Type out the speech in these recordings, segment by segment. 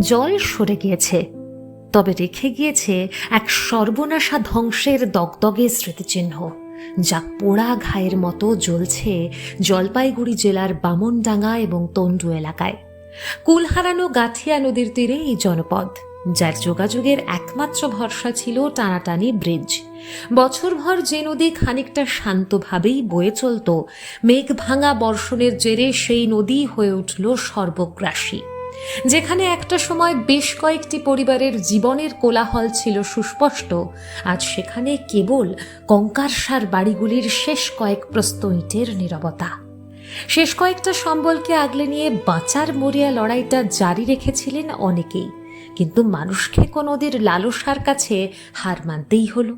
জল সরে গিয়েছে। তবে রেখে গিয়েছে এক সর্বনাশা ধ্বংসের দগদগে স্মৃতিচিহ্ন, যা পোড়া ঘায়ের মতো জ্বলছে জলপাইগুড়ি জেলার বামনডাঙ্গা এবং তন্ডু এলাকায়। কুলহারানো গাঠিয়া নদীর তীরে এই জনপদ, যার যোগাযোগের একমাত্র ভরসা ছিল টানাটানি ব্রিজ। বছরভর যে নদী খানিকটা শান্তভাবেই বয়ে চলত মেঘ ভাঙা বর্ষণের জেরে সেই নদী হয়ে উঠল সর্বগ্রাসী। যেখানে একটা সময় বেশ কয়েকটি পরিবারের জীবনের কোলাহল ছিল সুস্পষ্ট। আজ সেখানে কেবল কঙ্কারসার বাড়িগুলির শেষ কয়েক প্রস্ত ইটের নীরবতা। শেষ কয়েকটা সম্বলকে আগলে নিয়ে বাঁচার মরিয়া লড়াইটা জারি রেখেছিলেন অনেকেই। কিন্তু মানুষখেকো নদীর লালসার কাছে হার মানতেই হলো।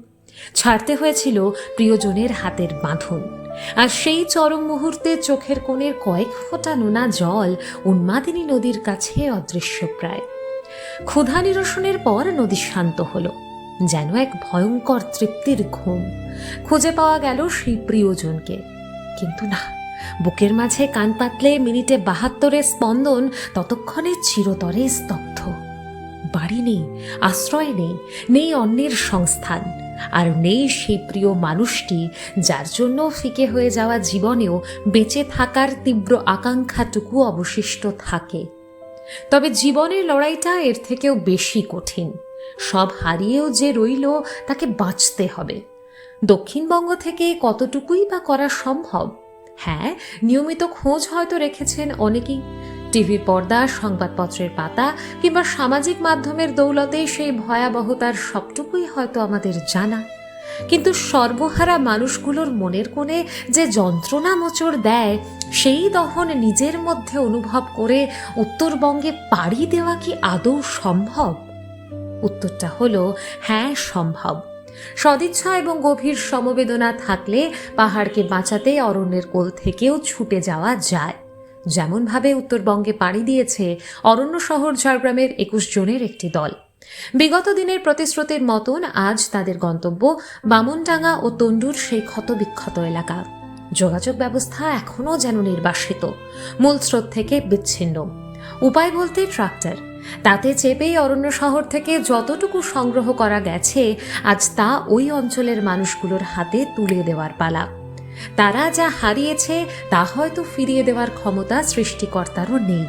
ছাড়তে হয়েছিল প্রিয়জনের হাতের বাঁধন। আর সেই চরম মুহূর্তে চোখের কোণের কয়েক ফোঁটা নোনা জল উন্মাদিনী নদীর কাছে অদৃশ্য প্রায়। ক্ষুধা নিরসনের পর নদী শান্ত হলো, যেন এক ভয়ঙ্কর তৃপ্তির ঘুম খুঁজে পাওয়া গেল সেই প্রিয়জনকে। কিন্তু না, বুকের মাঝে কান পাতলে মিনিটে বাহাত্তরের স্পন্দন ততক্ষণে চিরতরে স্তব্ধ। বাড়ি নেই, আশ্রয় নেই নেই অন্যের সংস্থান। আর নেই সেই প্রিয় মানুষটি, যার জন্য ফিকে হয়ে যাওয়া জীবনেও বেঁচে থাকার তীব্র আকাঙ্ক্ষাটুকু অবশিষ্ট থাকে। তবে জীবনের লড়াইটা এর থেকেও বেশি কঠিন। সব হারিয়েও যে রইল, তাকে বাঁচতে হবে। দক্ষিণবঙ্গ থেকে কতটুকুই বা করা সম্ভব? হ্যাঁ নিয়মিত খোঁজ হয়তো রেখেছেন অনেকেই। টিভির পর্দা, সংবাদপত্রের পাতা কিংবা সামাজিক মাধ্যমের দৌলতে সেই ভয়াবহতার সবটুকুই হয়তো আমাদের জানা। কিন্তু সর্বহারা মানুষগুলোর মনের কোণে যে যন্ত্রণা মোচড় দেয়, সেই দহন নিজের মধ্যে অনুভব করে উত্তরবঙ্গে পাড়ি দেওয়া কি আদৌ সম্ভব? উত্তরটা হলো হ্যাঁ সম্ভব। সদিচ্ছা এবং গভীর সমবেদনা থাকলে পাহাড়কে বাঁচাতে অরণ্যের কোল থেকেও ছুটে যাওয়া যায়। যেমনভাবে উত্তরবঙ্গে পাড়ি দিয়েছে অরণ্য শহর ঝাড়গ্রামের একুশ জনের একটি দল। বিগত দিনের প্রতিশ্রুতির মতন আজ তাদের গন্তব্য বামনডাঙ্গা ও তন্ডুর সেই ক্ষতবিক্ষত এলাকা। যোগাযোগ ব্যবস্থা এখনও যেন নির্বাসিত। মূল স্রোত থেকে বিচ্ছিন্ন। উপায় বলতে ট্রাক্টর। তাতে চেপেই অরণ্য শহর থেকে যতটুকু সংগ্রহ করা গেছে, আজ তা ওই অঞ্চলের মানুষগুলোর হাতে তুলে দেওয়ার পালা। তারা যা হারিয়েছে, তা হয়তো ফিরিয়ে দেওয়ার ক্ষমতা সৃষ্টিকর্তারও নেই।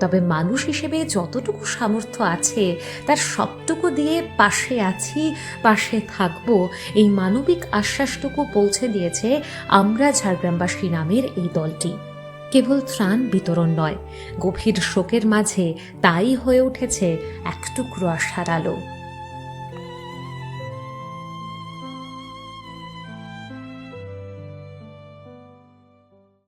তবে মানুষ হিসেবে যতটুকু সামর্থ্য আছে, তার সবটুকু দিয়ে পাশে আছি, পাশে থাকব, এই মানবিক আশ্বাসটুকু পৌঁছে দিয়েছে আমরা ঝাড়গ্রামবাসী নামের এই দলটি। কেবল ত্রাণ বিতরণ নয়, গভীর শোকের মাঝে তাই হয়ে উঠেছে এক টুকরো আশার আলো।